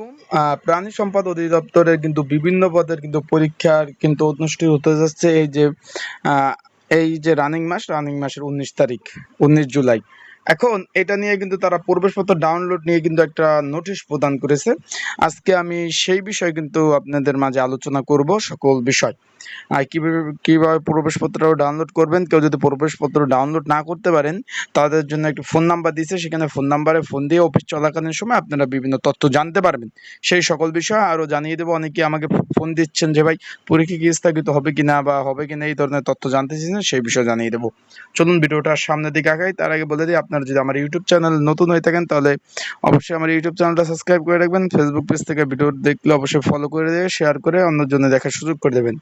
আলাইকুম। প্রাণী সম্পদ অধিদপ্তরের কিন্তু বিভিন্ন পদের কিন্তু পরীক্ষার কিন্তু অনুষ্ঠিত হতে যাচ্ছে এই যে এই যে রানিং মাস রানিং মাসের উনিশ তারিখ, উনিশ জুলাই। এখন এটা নিয়ে কিন্তু তারা প্রবেশপত্র ডাউনলোড নিয়ে কিন্তু একটা নোটিশ প্রদান করেছে। আজকে আমি সেই বিষয়ে কিন্তু আপনাদের মাঝে আলোচনা করব সকল বিষয়। আর কীভাবে কীভাবে প্রবেশপত্র ডাউনলোড করবেন, কেউ যদি প্রবেশপত্র ডাউনলোড না করতে পারেন, তাদের জন্য একটি ফোন নাম্বার দিয়েছে। সেখানে ফোন নাম্বারে ফোন দিয়ে অফিস চলাকালীন সময় আপনারা বিভিন্ন তথ্য জানতে পারবেন। সেই সকল বিষয় আরও জানিয়ে দেবো। অনেকে আমাকে ফোন দিচ্ছেন যে, ভাই, পরীক্ষা কি স্থগিত হবে কিনা বা হবে কি না এই ধরনের তথ্য জানতে চাইছেন, সেই বিষয়ে জানিয়ে দেবো। চলুন ভিডিওটা সামনের দিকে আগাই। তার আগে বলে দিই, আপনারা যদি আমার ইউটিউব চ্যানেল নতুন হয়ে থাকেন, তাহলে অবশ্যই আমার ইউটিউব চ্যানেলটা সাবস্ক্রাইব করে রাখবেন। ফেসবুক পেজ থেকে ভিডিও দেখলে অবশ্যই ফলো করে দেবে শেয়ার করে অন্যজনে দেখার সুযোগ করে দেবেন।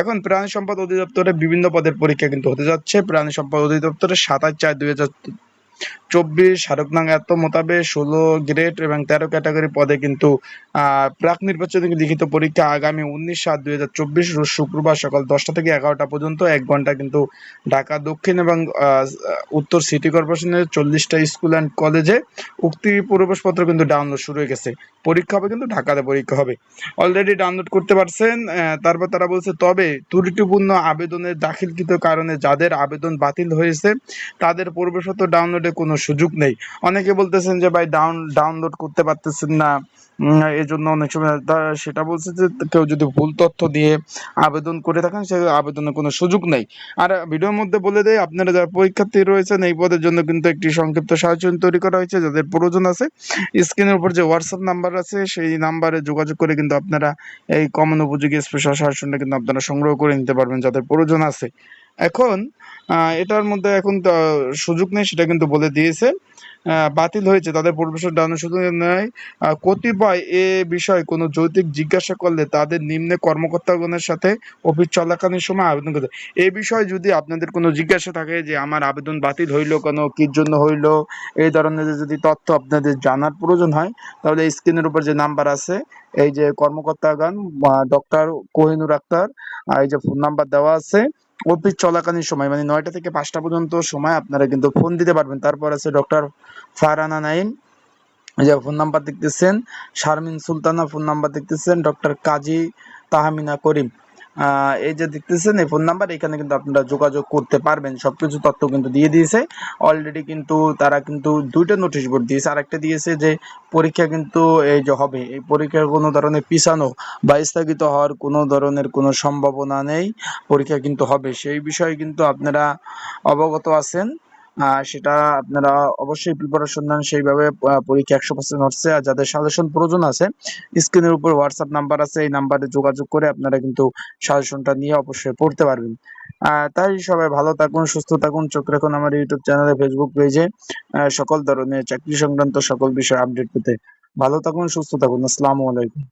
এখন প্রাণী সম্পদ অধিদপ্তরে বিভিন্ন পদের পরীক্ষা কিন্তু হতে যাচ্ছে। প্রাণী সম্পদ অধিদপ্তরে সাতাশ চার দুই চব্বিশ এত মোতাবেক ষোলো গ্রেড এবং তেরো ক্যাটাগরি পদে কিন্তু প্রাক নির্বাচনিক লিখিত পরীক্ষা আগামী উনিশ সাত দুই হাজার চব্বিশ রোজ শুক্রবার সকাল দশটা থেকে এগারোটা পর্যন্ত, এক ঘণ্টা কিন্তু ঢাকা, দক্ষিণ এবং উত্তর সিটি কর্পোরেশনের চল্লিশটা স্কুল অ্যান্ড কলেজে উক্তি প্রবেশপত্র কিন্তু ডাউনলোড শুরু হয়ে গেছে। পরীক্ষা হবে কিন্তু ঢাকাতে পরীক্ষা হবে। অলরেডি ডাউনলোড করতে পারছেন তারপর তারা বলছে, তবে ত্রুটিপূর্ণ আবেদনের দাখিলকৃত কারণে যাদের আবেদন বাতিল হয়েছে, তাদের প্রবেশপত্র ডাউনলোডে কোনো সুযোগ নেই। অনেকে বলতেছেন যে, ভাই ডাউন ডাউনলোড করতে পারতেছেন না। এই জন্য অনেক সময় তারা সেটা বলছে যে, কেউ যদি ভুল তথ্য দিয়ে আবেদন করে থাকেন, সে আবেদনের কোনো সুযোগ নেই। আর ভিডিওর মধ্যে বলে দেয় আপনারা যারা পরীক্ষার্থী রয়েছেন, এই পদের জন্য কিন্তু একটি সংক্ষিপ্ত সাহায্য তৈরি করা হয়েছে, যাদের প্রয়োজন আছে। স্ক্রিনের উপর যে হোয়াটসঅ্যাপ নাম্বার আছে, সেই নাম্বারে যোগাযোগ করে কিন্তু আপনারা এই কমন উপযোগী স্পেশাল সাজেশনটা কিন্তু আপনারা সংগ্রহ করে নিতে পারবেন, যাদের প্রয়োজন আছে। এখন এটার মধ্যে এখন সুযোগ নেই, সেটা কিন্তু বলে দিয়েছে। বাতিল হয়েছে তাদের প্রবেশের ডাউনের সুযোগ নেই কতিপয় এ বিষয়ে কোনো যৌতিক জিজ্ঞাসা করলে তাদের নিম্নে কর্মকর্তাগণের সাথে অফিস চলাকালীন সময় আবেদন করতে। এ বিষয়ে যদি আপনাদের কোনো জিজ্ঞাসা থাকে যে আমার আবেদন বাতিল হইল কেন কির জন্য হইল, এই ধরনের যদি তথ্য আপনাদের জানার প্রয়োজন হয়, তাহলে স্ক্রিনের উপর যে নাম্বার আছে, এই যে কর্মকর্তাগণ ডক্টর কোহিনুর আক্তার এই যে ফোন নাম্বার দেওয়া আছে অফিস চলাকালীন সময় মানে নয়টা থেকে পাঁচটা পর্যন্ত সময় আপনারা কিন্তু ফোন দিতে পারবেন। তারপর আছে ডক্টর ফারানা নাইম যে ফোন নাম্বার দেখতেছেন, শারমিন সুলতানা ফোন নাম্বার দেখতেছেন ডক্টর কাজী তাহমিনা করিম। এই যে দেখতেছেন, এই ফোন নাম্বার এখানে কিন্তু আপনারা যোগাযোগ করতে পারবেন। সবকিছু তথ্য কিন্তু দিয়ে দিয়েছে। অলরেডি কিন্তু তারা কিন্তু দুইটা নোটিশ বোর্ড দিয়েছে। আর একটা দিয়েছে যে পরীক্ষা কিন্তু এই যে হবে। এই পরীক্ষার কোনো ধরনের পিছানো বা স্থগিত হওয়ার কোনো ধরনের কোনো সম্ভাবনা নেই। পরীক্ষা কিন্তু হবে। সেই বিষয়ে কিন্তু আপনারা অবগত আছেন। সেটা আপনারা অবশ্যই প্রিপারেশন নেন। সেইভাবে পরীক্ষা একশো পার্সেন্ট হচ্ছে। আর যাদের সাজেশন প্রয়োজন আছে স্ক্রিনের উপর হোয়াটসঅ্যাপ নাম্বার আছে, এই নাম্বারে যোগাযোগ করে আপনারা কিন্তু সাজেশনটা নিয়ে অবশ্যই পড়তে পারবেন। তাই সবাই ভালো থাকুন, সুস্থ থাকুন। চোখ রাখুন আমার ইউটিউব চ্যানেলে ফেসবুক পেজে সকল ধরনের চাকরি সংক্রান্ত সকল বিষয় আপডেট পেতে। ভালো থাকুন, সুস্থ থাকুন। আসসালামু আলাইকুম।